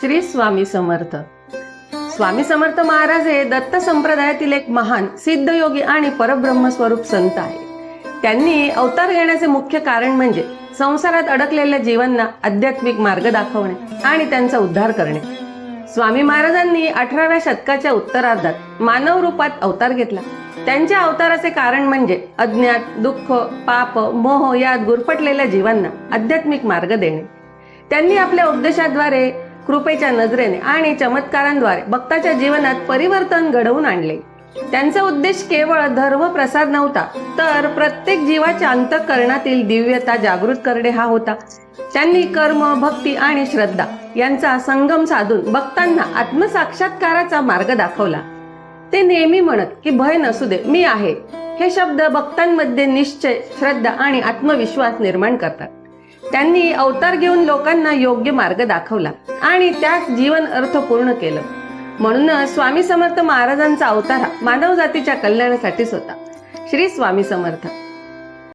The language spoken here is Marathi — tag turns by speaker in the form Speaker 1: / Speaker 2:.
Speaker 1: श्री स्वामी समर्थ. स्वामी समर्थ महाराज हे दत्त संप्रदायातील एक महान सिद्धयोगी आणि परब्रह्म स्वरूप संत आहे त्यांनी अवतार घेण्याचे मुख्य कारण म्हणजे संसारात अडकलेल्या जीवांना आध्यात्मिक मार्ग दाखवणे आणि त्यांचा उद्धार करणे. स्वामी महाराजांनी अठराव्या शतकाच्या उत्तरार्धात मानव रूपात अवतार घेतला. त्यांच्या अवताराचे कारण म्हणजे अज्ञात दुःख पाप मोह यात गुरफटलेल्या जीवांना आध्यात्मिक मार्ग देणे. त्यांनी आपल्या उपदेशाद्वारे कृपेच्या नजरेने आणि चमत्कारांद्वारे भक्ताच्या जीवनात परिवर्तन घडवून आणले. त्यांचा उद्देश केवळ धर्म प्रसाद नव्हता तर प्रत्येक जीवाच्या अंतःकरणातील दिव्यता जागृत करणे हा होता. त्यांनी कर्म भक्ती आणि श्रद्धा यांचा संगम साधून भक्तांना आत्मसाक्षात्काराचा मार्ग दाखवला. ते नेहमी म्हणत की भय नसू दे मी आहे. हे शब्द भक्तांमध्ये निश्चय श्रद्धा आणि आत्मविश्वास निर्माण करतात. त्यांनी अवतार घेऊन लोकांना योग्य मार्ग दाखवला आणि त्यास जीवन अर्थपूर्ण केलं. म्हणूनच स्वामी समर्थ महाराजांचा अवतार हा मानव जातीच्या कल्याणासाठीच होता. श्री स्वामी समर्थ.